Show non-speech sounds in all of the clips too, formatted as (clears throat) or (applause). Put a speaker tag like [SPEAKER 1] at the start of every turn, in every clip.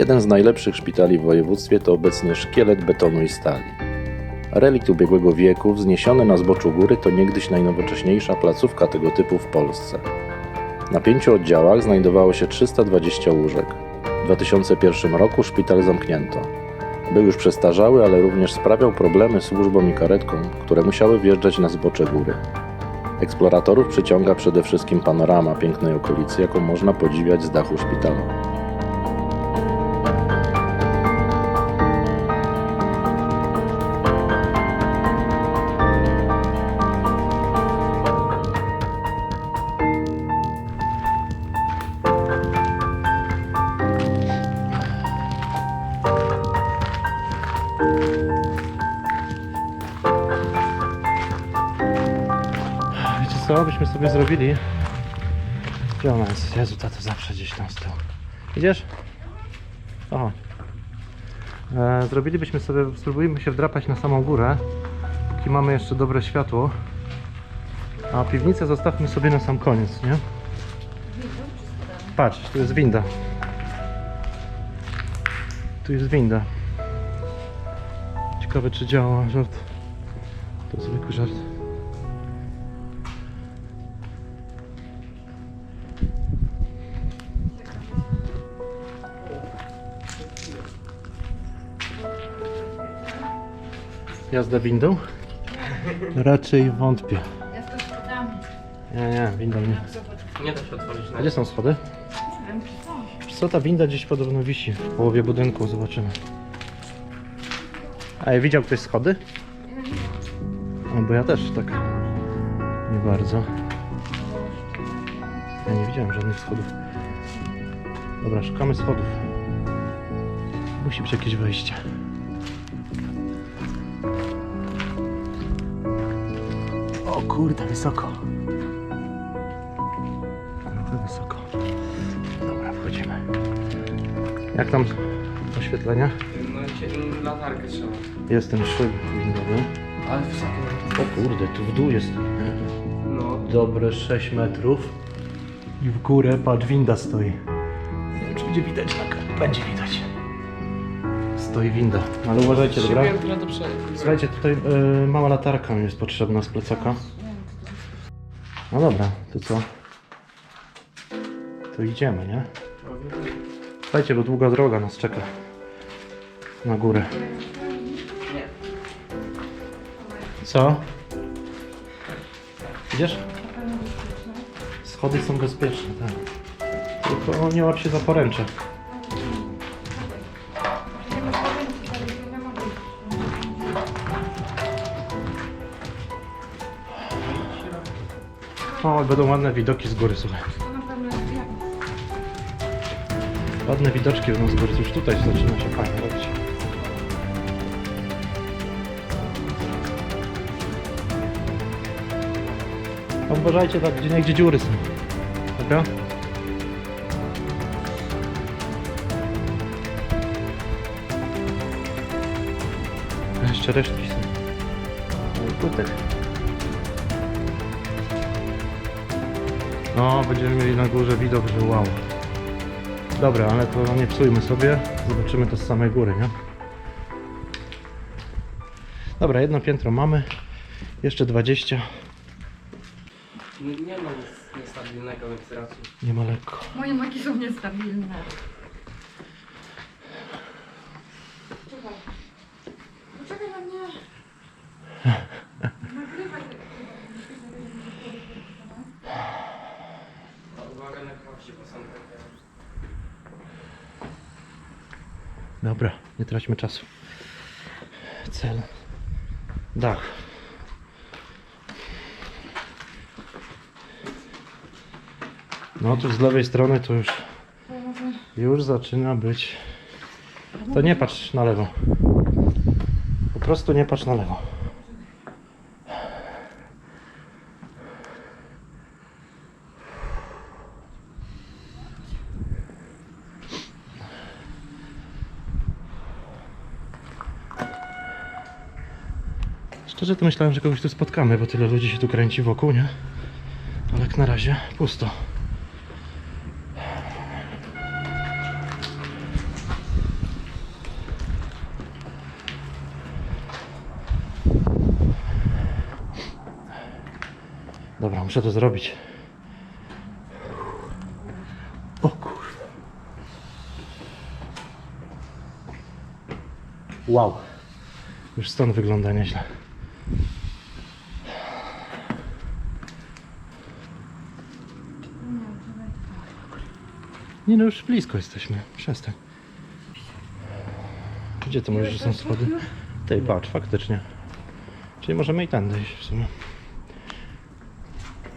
[SPEAKER 1] Jeden z najlepszych szpitali w województwie to obecnie szkielet betonu i stali. Relikt ubiegłego wieku, wzniesiony na zboczu góry, to niegdyś najnowocześniejsza placówka tego typu w Polsce. Na pięciu oddziałach znajdowało się 320 łóżek. W 2001 roku szpital zamknięto. Był już przestarzały, ale również sprawiał problemy służbom i karetkom, które musiały wjeżdżać na zbocze góry. Eksploratorów przyciąga przede wszystkim panorama pięknej okolicy, jaką można podziwiać z dachu szpitala.
[SPEAKER 2] Co, byśmy sobie zrobili? Gdzie ona jest? Jezu, tato zawsze gdzieś tam z tyłu. Idziesz? O. E, zrobilibyśmy sobie, spróbujmy się wdrapać na samą górę, póki mamy jeszcze dobre światło. A piwnicę zostawmy sobie na sam koniec, nie? Patrz, tu jest winda. Tu jest winda. Ciekawe czy działa żart. To zwykły żart. Jazda windą? Raczej wątpię.
[SPEAKER 3] Ja to schodami.
[SPEAKER 2] Nie, nie, windą nie.
[SPEAKER 4] Nie da się otworzyć
[SPEAKER 2] gdzie są schody?
[SPEAKER 3] Nie wiem, czy co.
[SPEAKER 2] Ta winda gdzieś podobno wisi w połowie budynku, zobaczymy. A widział ktoś schody? No bo ja też tak nie bardzo. Ja nie widziałem żadnych schodów. Dobra, szukamy schodów. Musi być jakieś wejście. O kurde, wysoko. No to wysoko. Dobra, wchodzimy. Jak tam oświetlenie?
[SPEAKER 4] No, cie- latarkę trzeba.
[SPEAKER 2] Jest ten szyb windowy.
[SPEAKER 4] Ale wysokie.
[SPEAKER 2] O kurde, tu w dół jest
[SPEAKER 4] No.
[SPEAKER 2] dobre 6 metrów. I w górę, patrz, winda stoi. Nie wiem, czy będzie widać tak. Będzie widać. Stoi winda. Ale uważajcie, dobra?
[SPEAKER 4] Siebie do przodu.
[SPEAKER 2] Słuchajcie, tutaj y, mała latarka mi jest potrzebna z plecaka. No dobra, to co? To idziemy, nie? Słuchajcie, bo długa droga nas czeka. Na górę.
[SPEAKER 4] Nie.
[SPEAKER 2] Co? Idziesz? Schody są bezpieczne, tak. Tylko nie łap się za poręcze. O, będą ładne widoki z góry, słuchaj. Ładne widoczki będą z góry. Już tutaj zaczyna się fajnie robić. Uważajcie tak, gdzie nie gdzie dziury są. A Jeszcze resztki są. Płytek. No, będziemy mieli na górze widok, że wow. Dobra, ale to nie psujmy sobie. Zobaczymy to z samej góry, nie? Dobra, jedno piętro mamy. Jeszcze 20.
[SPEAKER 4] Nie, nie ma nic niestabilnego więc raczej.
[SPEAKER 2] Nie ma lekko.
[SPEAKER 3] Moje nogi są niestabilne. Czekaj. Poczekaj na mnie. (laughs) Nagrywaj.
[SPEAKER 4] Uwaga na kości posągę.
[SPEAKER 2] Dobra, nie traćmy czasu. Cel. Dach. No tu z lewej strony to już, już zaczyna być. To nie patrz na lewo. Po prostu nie patrz na lewo. Szczerze to myślałem, że kogoś tu spotkamy, bo tyle ludzi się tu kręci wokół, nie? Ale jak na razie pusto. Muszę to zrobić. O kurwa. Wow. Już stąd wygląda nieźle. Nie no, już blisko jesteśmy. Przestań. Gdzie to mówisz, że są schody? Tej, patrz, faktycznie. Czyli możemy i tędy iść w sumie.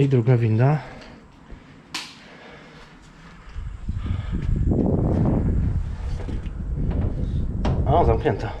[SPEAKER 2] I druga winda. O, zamknięta.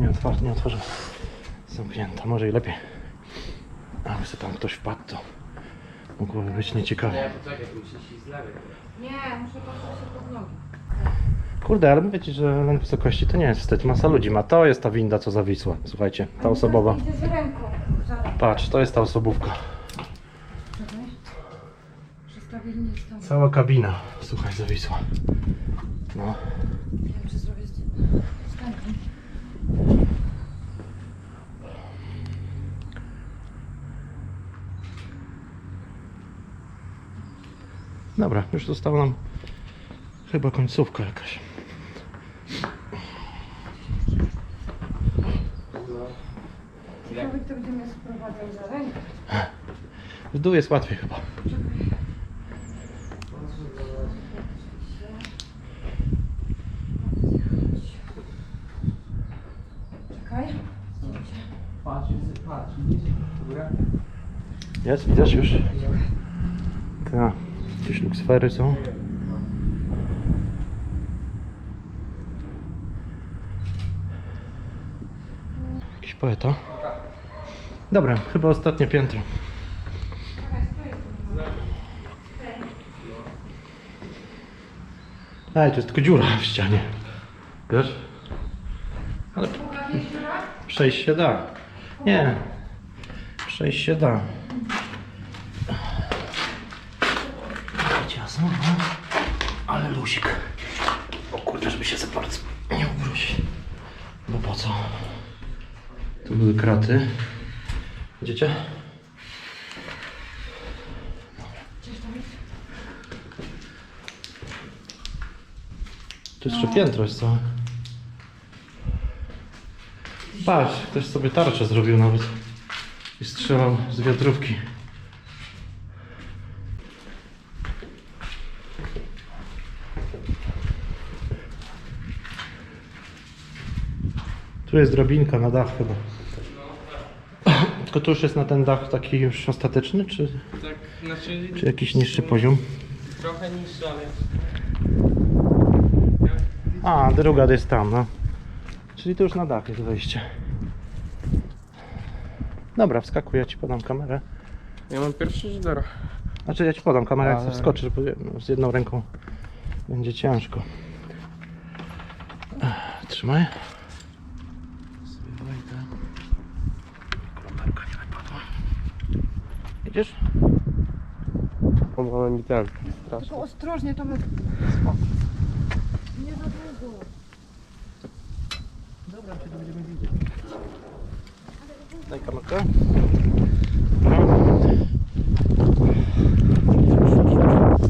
[SPEAKER 2] Nie otworzę, nie otworzę. Zamknięta, może i lepiej. A by sobie tam ktoś wpadł, to mogłoby być nieciekawe.
[SPEAKER 4] Nie,
[SPEAKER 3] muszę patrzeć się pod nogi.
[SPEAKER 2] Kurde, ale ci, że lęk wysokości to nie jest wstyd. Masa ludzi ma. To jest ta winda, co zawisła. Słuchajcie, ta osobowa.
[SPEAKER 3] Idzie z ręką.
[SPEAKER 2] Patrz, to jest ta osobówka.
[SPEAKER 3] Stąd.
[SPEAKER 2] Cała kabina, słuchaj, zawisła. No.
[SPEAKER 3] Nie wiem, czy zrobię.
[SPEAKER 2] Dobra, już została nam chyba końcówka jakaś.
[SPEAKER 3] Człowiek to będzie mnie sprowadzał za rękę.
[SPEAKER 2] W dół jest łatwiej chyba.
[SPEAKER 3] Czekaj.
[SPEAKER 4] Patrz, patrz, widzisz?
[SPEAKER 2] Jest, widzisz już? Tak. Jakieś luksfery są. Jakiś poeta. Dobra, chyba ostatnie piętro. Ej, to jest tylko dziura w ścianie. Wiesz? Ale przejść się da. Nie. Przejść się da. Ciasno, no. Ale lusik. O kurde, żeby się za bardzo nie ubrudzić. No po co? Tu były kraty. Widzicie? Tu jeszcze piętro jest całe. Patrz, ktoś sobie tarczę zrobił nawet. I strzelał z wiatrówki. Tu jest drabinka na dach chyba. Tylko tu już jest na ten dach taki już ostateczny, czy,
[SPEAKER 4] Tak, znaczy...
[SPEAKER 2] czy jakiś niższy poziom?
[SPEAKER 4] Trochę niższy, ale...
[SPEAKER 2] A, druga jest tam, no. Czyli to już na dach jest wejście. Dobra, wskakuję, ja ci podam kamerę.
[SPEAKER 4] Ja mam pierwszy żydera.
[SPEAKER 2] Znaczy ja ci podam kamerę, jak
[SPEAKER 4] Ale-
[SPEAKER 2] chcę wskoczyć, bo z jedną ręką będzie ciężko. Ech, Trzymaj. Sobie wejdę. Kamerka nie wypadła. Idziesz?
[SPEAKER 4] Ona mi ten, strasznie.
[SPEAKER 3] Tylko ostrożnie, to my... Nie za długo.
[SPEAKER 2] Dobra, cię to będziemy widzieć. Daj kamerkę.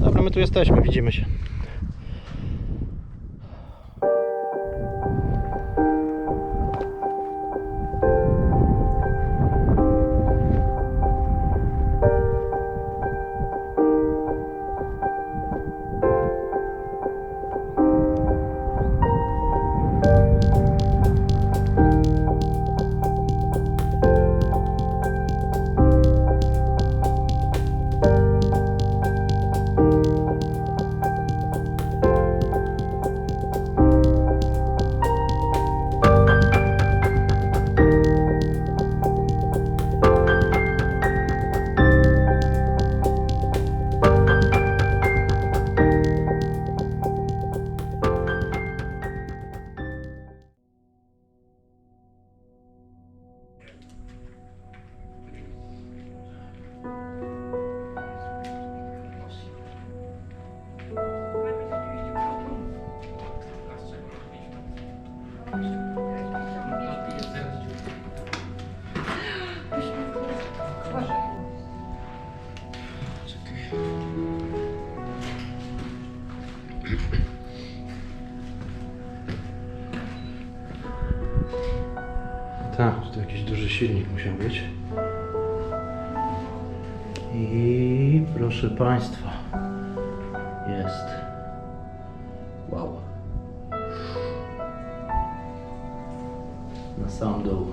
[SPEAKER 2] Dobra, my tu jesteśmy, widzimy się. Duży silnik musiał być. I proszę Państwa, jest. Wow. Na sam dół.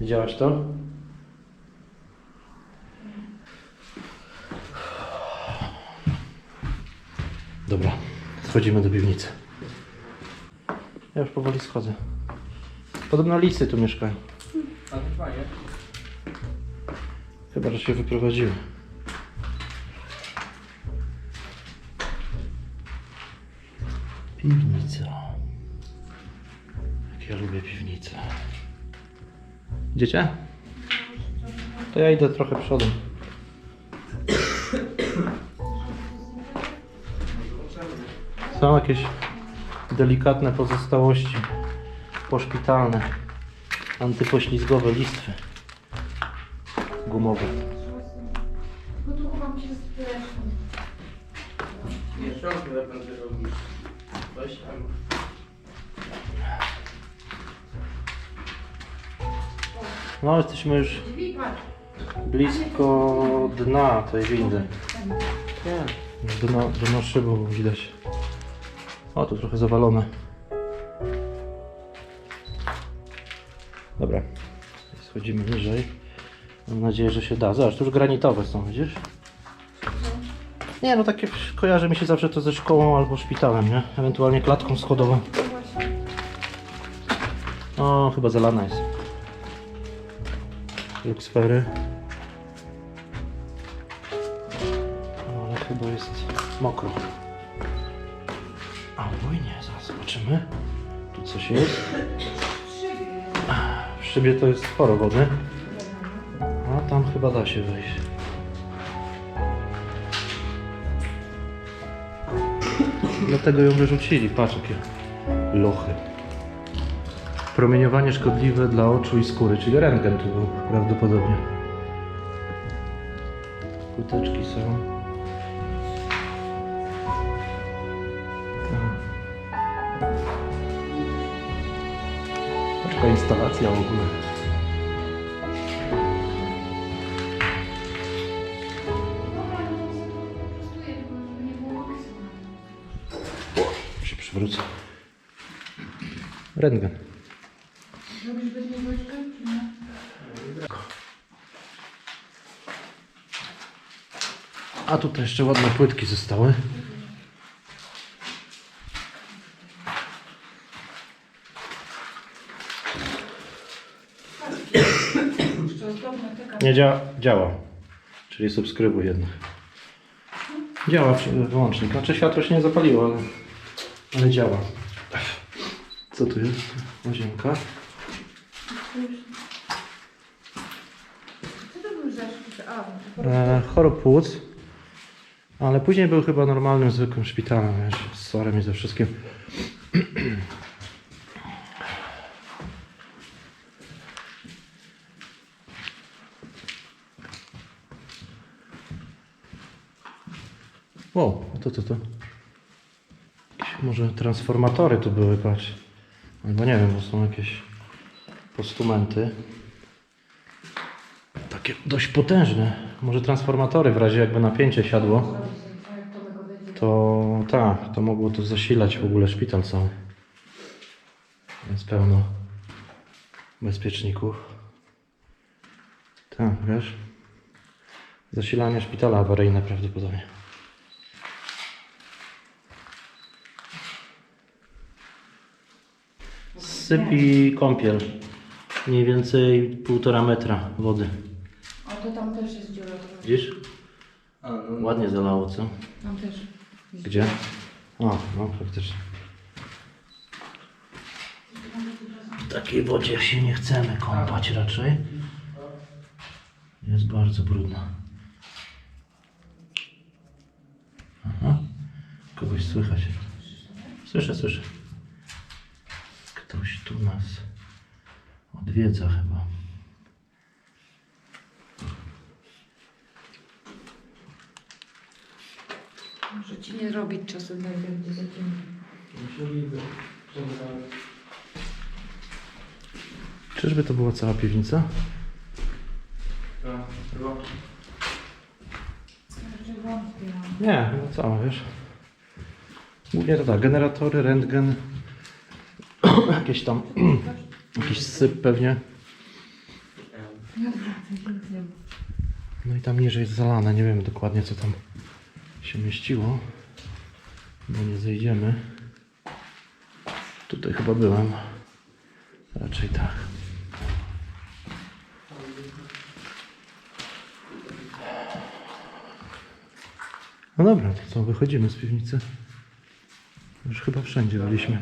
[SPEAKER 2] Widziałaś to? Dobra, schodzimy do piwnicy. Ja już powoli schodzę. Podobno lisy tu mieszkają.
[SPEAKER 4] A to fajnie.
[SPEAKER 2] Chyba, że się wyprowadziły. Piwnica. Jak ja lubię piwnicę. Idziecie? To ja idę trochę przodem. Są jakieś delikatne pozostałości poszpitalne, antypoślizgowe listwy gumowe.
[SPEAKER 4] Tam.
[SPEAKER 2] No, jesteśmy już blisko dna tej windy.
[SPEAKER 4] Nie.
[SPEAKER 2] Dno, dno szybu widać. O, tu trochę zawalone. Dobra, schodzimy niżej. Mam nadzieję, że się da. Zobacz, tu już granitowe są, widzisz? Nie, no takie kojarzy mi się zawsze to ze szkołą albo szpitalem, nie? Ewentualnie klatką schodową.
[SPEAKER 3] No.
[SPEAKER 2] O, chyba zalana jest. Luksfery. Ale chyba jest mokro. Zobaczymy. Tu coś jest. W szybie to jest sporo wody. A tam chyba da się wejść. Dlatego ją wyrzucili, patrz jakie lochy. Promieniowanie szkodliwe dla oczu i skóry, czyli rentgen tu był prawdopodobnie. Kuteczki są. Instalacja w ogóle.
[SPEAKER 3] Prostuję, tylko żeby nie było łysu.
[SPEAKER 2] się przywrócę. Rentgen.
[SPEAKER 3] Robisz bez niego czy nie?
[SPEAKER 2] A tutaj jeszcze ładne płytki zostały. Nie dzia działa. Czyli subskrybuj jednak. Działa wyłącznik. Znaczy światło się nie zapaliło, ale, ale działa. Co tu jest? Łazienka. E, chorób płuc. Ale później był chyba normalnym, zwykłym szpitalem, wiesz, z sorem i ze wszystkim. A to co to? Jakieś może transformatory tu były, patrz. Albo nie wiem, bo są jakieś postumenty. Takie dość potężne. Może transformatory w razie jakby napięcie siadło.
[SPEAKER 3] To
[SPEAKER 2] tak, to mogło to zasilać w ogóle szpital cały. Jest pełno bezpieczników. Tak, wiesz? Zasilanie szpitala awaryjne prawdopodobnie. Syp i kąpiel. Mniej więcej półtora metra wody.
[SPEAKER 3] O, to tam też jest dziura.
[SPEAKER 2] Widzisz?
[SPEAKER 4] A, no.
[SPEAKER 2] Ładnie zalało, co?
[SPEAKER 3] Tam też.
[SPEAKER 2] Gdzie? O, no faktycznie. W takiej wodzie się nie chcemy kąpać raczej. Jest bardzo brudna. Aha. Kogoś słychać. Słyszę, słyszę. Tu nas odwiedza chyba.
[SPEAKER 3] Może ci nie robić czasem tak, za ciemno.
[SPEAKER 2] Czyżby to była cała piwnica?
[SPEAKER 3] No.
[SPEAKER 2] Nie, no cała, wiesz. Głównie to tak, generatory, rentgen, jakieś tam, (clears throat) jakiś syp pewnie. No i tam niżej jest zalane, nie wiem dokładnie co tam się mieściło, bo nie zejdziemy. Tutaj chyba byłem. Raczej tak. No dobra, to co, wychodzimy z piwnicy. Już chyba wszędzie byliśmy.